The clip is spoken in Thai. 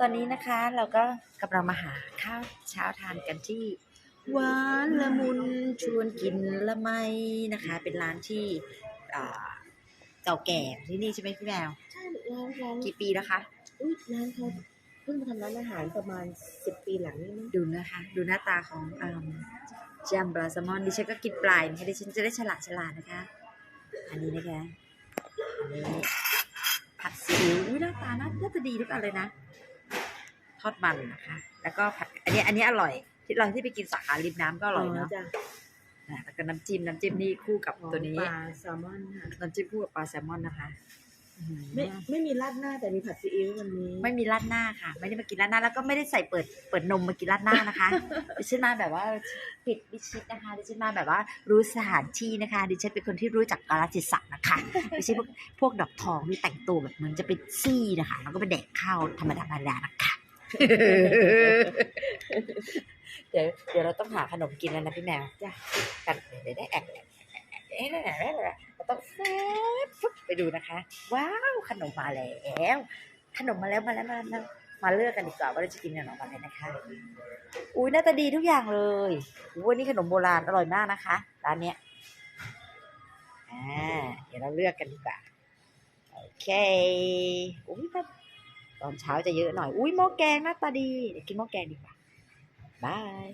ตอนนี้นะคะเราก็กำลังมาหาข้าวเช้าทานกันที่หวานละมุนชวนกินละไมนะคะ เป็นร้านที่อ่าเก่าแก่ที่นี่ใช่ไหมพี่แมวใช่ร้านร้านกี่ปีแล้วคะอุ้ยร้านเขาเพิ่งมาทำร้านอาหารประมาณสิบปีหลังนี้มั้งดูนะคะ ดูหน้าตาของแจมบราซามอนดิฉันก็กินปลายนะคะดิฉันจะได้ฉลาดฉลาดนะคะ อันนี้นะคะอันนี้ผัดซีอิ๊วอุ๊ยหน้าตาน่าน่าจะดีทุกอันเลยนะ ทอดมันนะคะ แล้วก็ผัด อันนี้อันนี้อร่อย ที่เราที่ไปกินสาขาริมน้ำก็อร่อยเนาะจ้ะอะแล้วก็น้ำจิ้มน้ำจิ้มนี่คู่กับตัวนี้ปลาแซลมอนค่ะน้ำจิ้มคู่กับปลาแซลมอนนะคะอื้อหือไม่ไม่มีราดหน้าแต่มีผัดซีอิ๊ววันนี้ ไม่มีราดหน้าค่ะ ไม่ได้มากินราดหน้าแล้วก็ไม่ได้ใส่เปิดเปิดนมมากินราดหน้านะคะ ดิฉันมาแบบว่าปิดวิชิตนะคะ ดิฉันมาแบบว่ารู้สถานที่นะคะ ดิฉันเป็นคนที่รู้จักกาลเทศะนะคะไม่ใช่พวกพวกดอกทองที่แต่งตัวแบบเหมือนจะเป็นซี่นะคะแล้วก็ไปแดกข้าวธรรมดาธรรมดานะคะ เดี๋ยวเดี๋ยวเราต้องหาขนมกินแล้วนะพี่แมวจ้ะกันเดี๋ยวได้แอบแอบแอบเอ๊ะนั่นแหละนั่นแหละเราต้องแฟบฟึบไปดูนะคะ ว้าวขนมมาแล้ว ขนมมาแล้วมาแล้วมาแล้วมาเลือกกันดีกว่าว่าเราจะกินขนมอะไรนะคะ อุ้ยหน้าตาดีทุกอย่างเลยอุ้ยวันนี้ขนมโบราณอร่อยมากนะคะร้านเนี้ยอ่าเดี๋ยวเราเลือกกันดีกว่าโอเคอุ้ยต อนเช้าจะเยอะหน่อย อุ้ยหม้อแกงหน้าตาดีเดี๋ยวกินหม้อแกงดีกว่าบาย